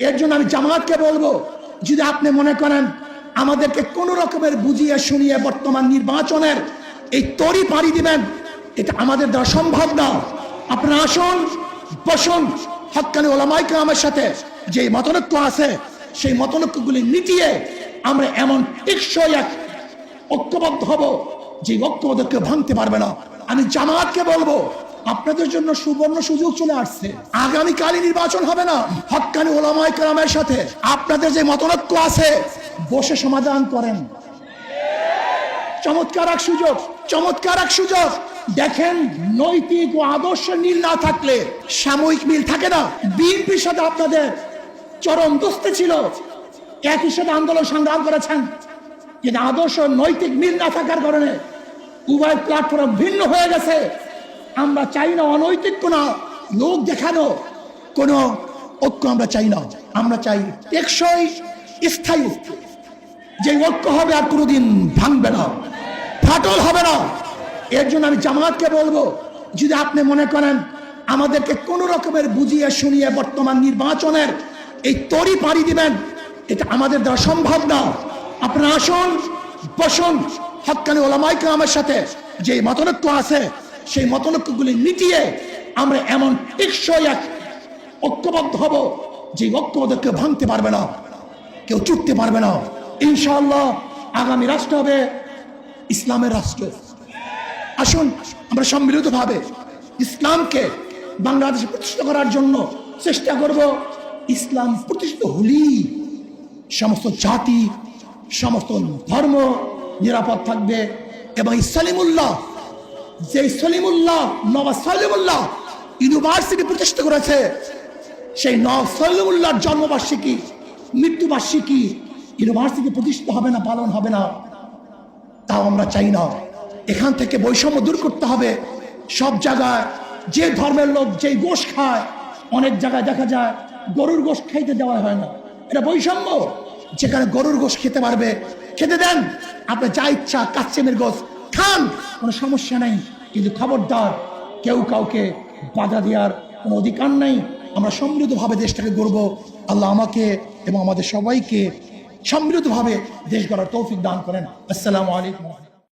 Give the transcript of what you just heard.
এর জন্য আমি জামাতকে বলব, যদি আপনি মনে করেন আমাদেরকে কোন রকমের বুঝিয়ে শুনিয়ে বর্তমান নির্বাচনের এই তরি পাড়ি দিবেন, এটা আমাদের দ্বারা সম্ভব না। আপনারা আসুন, বসুন, হকানি ওলামাইকে আমার সাথে যে মতনৈক্য আছে, সেই মতনৈক্যগুলি মিটিয়ে আমরা এমন টেকসই এক ঐক্যবদ্ধ হব, যে ঐক্যবদ্ধকে ভাঙতে পারবে না। আমি জামাতকে বলব আপনাদের জন্য সুবর্ণ সুযোগ চলে আসছে। আগামীকালই নির্বাচন হবে না। হকানি ওলামাই কালামের সাথে আপনাদের যে মতনৈক্য আছে, বসে সমাধান করেন। চমৎকার এক সুযোগ, চমৎকার এক সুযোগ। দেখেন, নৈতিক ও আদর্শ মিল না থাকলে সাময়িক মিল থাকে না। বিএনপির সাথে আপনাদের চরম দোস্তে ছিল। একই সাথে আন্দোলন সংগ্রাম করেছেন। কিন্তু আদর্শ নৈতিক মিল না থাকার কারণে উভয় প্ল্যাটফর্ম ভিন্ন হয়ে গেছে। আমরা চাই না, অনৈতিক কোনো লোক দেখানো, কোনো ঐক্য আমরা চাই না। আমরা চাই টেকসই, স্থায়ী। যে ঐক্য হবে আর কোনোদিন ভাঙবে না, ফাটল হবে না। এর জন্য আমি জামাতকে বলব, যদি আপনি মনে করেন আমাদেরকে কোন রকমের বুঝিয়ে শুনিয়ে বর্তমান নির্বাচনের এই তরি পাড়ি দিবেন, এটা আমাদের দ্বারা সম্ভব না। আপনারা আসুন, বসুন, হকানি ওলামাইকে আমার সাথে যে মতনৈক্য আছে সেই মতলক্ষ্যগুলি মিটিয়ে আমরা এমন টেকসই এক ঐক্যবদ্ধ হব যে ঐক্যবদ্ধকে ভাঙতে পারবে না, কেউ চুটতে পারবে না। ইনশাআল্লাহ আগামী রাষ্ট্র হবে ইসলামের রাষ্ট্র। আসুন, আমরা সম্মিলিতভাবে ইসলামকে বাংলাদেশে প্রতিষ্ঠা করার জন্য চেষ্টা করব ইসলাম প্রতিষ্ঠিত হলেই সমস্ত জাতি, সমস্ত ধর্ম নিরাপদ থাকবে এবং এই সলিমুল্লাহ যে সলিমুল্লাহ, নবাব সলিমুল্লাহ ইউনিভার্সিটি প্রতিষ্ঠা করেছে, সেই নবাব সলিমুল্লাহর জন্মবার্ষিকী, মৃত্যুবার্ষিকী ইউনিভার্সিটি প্রতিষ্ঠিত হবে না, পালন হবে না, তাও আমরা চাই না। এখান থেকে বৈষম্য দূর করতে হবে। সব জায়গায় যে ধর্মের লোক যেই গোশ খায়, অনেক জায়গায় দেখা যায় গরুর গোশ খাইতে দেওয়া হয় না। এটা বৈষম্য। যেখানে গরুর গোশ খেতে পারবে, খেতে দেন। আপনি যা ইচ্ছা কাচ্চেমের গোশ খান, কোনো সমস্যা নেই। কিন্তু খবরদার, কেউ কাউকে বাধা দেওয়ার কোনো অধিকার নেই। আমরা সমৃদ্ধভাবে দেশটাকে গড়ব। আল্লাহ আমাকে এবং আমাদের সবাইকে সমৃদ্ধভাবে দেশ গড়ার তৌফিক দান করেন। আসসালামু আলাইকুম।